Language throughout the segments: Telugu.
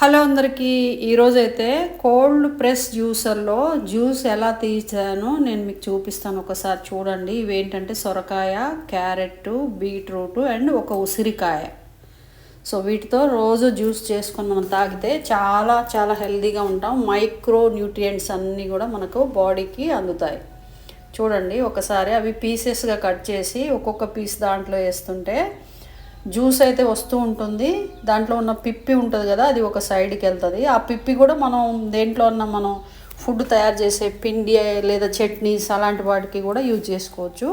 హలో అందరికీ ఈరోజైతే కోల్డ్ ప్రెస్ జ్యూసర్లో జ్యూస్ ఎలా తీసానో నేను మీకు చూపిస్తాను ఒకసారి చూడండి. ఇవేంటంటే సొరకాయ క్యారెట్ బీట్రూట్ అండ్ ఒక ఉసిరికాయ. సో వీటితో రోజు జ్యూస్ చేసుకొని మనం తాగితే చాలా చాలా హెల్దీగా ఉంటాం. మైక్రో న్యూట్రియంట్స్ అన్నీ కూడా మనకు బాడీకి అందుతాయి. చూడండి ఒకసారి అవి పీసెస్గా కట్ చేసి ఒక్కొక్క పీస్ దాంట్లో వేస్తుంటే జ్యూస్ అయితే వస్తూ ఉంటుంది. దాంట్లో ఉన్న పిప్పి ఉంటుంది కదా అది ఒక సైడ్కి వెళ్తుంది. ఆ పిప్పి కూడా మనం దేంట్లో ఉన్న మనం ఫుడ్ తయారు చేసే పిండి లేదా చట్నీస్ అలాంటి వాటికి కూడా యూజ్ చేసుకోవచ్చు.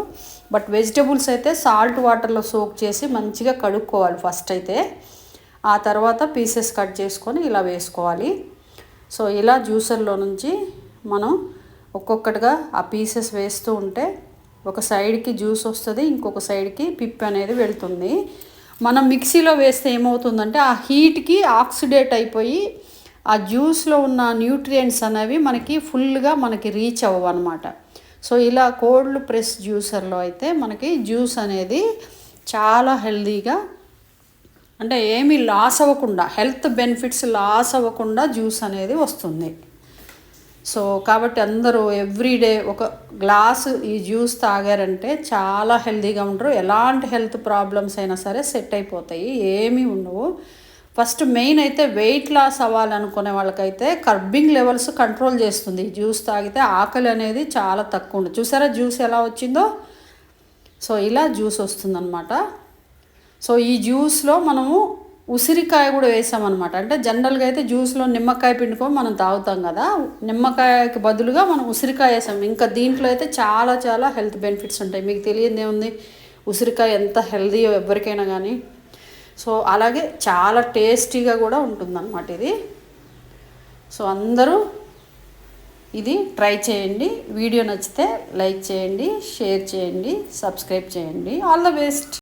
బట్ వెజిటబుల్స్ అయితే సాల్ట్ వాటర్లో సోక్ చేసి మంచిగా కడుక్కోవాలి ఫస్ట్ అయితే. ఆ తర్వాత పీసెస్ కట్ చేసుకొని ఇలా వేసుకోవాలి. సో ఇలా జ్యూసర్లో నుంచి మనం ఒక్కొక్కటిగా ఆ పీసెస్ వేస్తూ ఉంటే ఒక సైడ్కి జ్యూస్ వస్తుంది ఇంకొక సైడ్కి పిప్పి అనేది వెళ్తుంది. మనం మిక్సీలో వేస్తే ఏమవుతుందంటే ఆ హీట్కి ఆక్సిడేట్ అయిపోయి ఆ జ్యూస్లో ఉన్న న్యూట్రియంట్స్ అనేవి మనకి ఫుల్గా మనకి రీచ్ అవ్వవు అనమాట సో ఇలా కోల్డ్ ప్రెస్ జ్యూసర్లో అయితే మనకి జ్యూస్ అనేది చాలా హెల్దీగా అంటే ఏమీ లాస్ అవ్వకుండా హెల్త్ బెనిఫిట్స్ లాస్ అవ్వకుండా జ్యూస్ అనేది వస్తుంది. సో కాబట్టి అందరూ ఎవ్రీడే ఒక గ్లాసు ఈ జ్యూస్ తాగారంటే చాలా హెల్తీగా ఉంటారు ఎలాంటి హెల్త్ ప్రాబ్లమ్స్ అయినా సరే సెట్ అయిపోతాయి. ఏమీ ఉండవు. ఫస్ట్ మెయిన్ అయితే వెయిట్ లాస్ అవ్వాలనుకునే వాళ్ళకైతే కర్బింగ్ లెవెల్స్ కంట్రోల్ చేస్తుంది. జ్యూస్ తాగితే ఆకలి అనేది చాలా తక్కువ ఉంటుంది చూసారా జ్యూస్ ఎలా వచ్చిందో? సో ఇలా జ్యూస్ వస్తుందన్నమాట. సో ఈ జ్యూస్లో మనము ఉసిరికాయ కూడా వేసామన్నమాట. అంటే జనరల్గా అయితే జ్యూస్లో నిమ్మకాయ పిండుకొని మనం తాగుతాం కదా నిమ్మకాయకి బదులుగా మనం ఉసిరికాయ వేసాం. ఇంకా దీంట్లో అయితే చాలా చాలా హెల్త్ బెనిఫిట్స్ ఉంటాయి. మీకు తెలియదు ఏముంది? ఉసిరికాయ ఎంత హెల్దీయో ఎవరికైనా కానీ సో అలాగే చాలా టేస్టీగా కూడా ఉంటుందన్నమాట ఇది. సో అందరూ ఇది ట్రై చేయండి. వీడియో నచ్చితే లైక్ చేయండి షేర్ చేయండి సబ్స్క్రైబ్ చేయండి. All the best!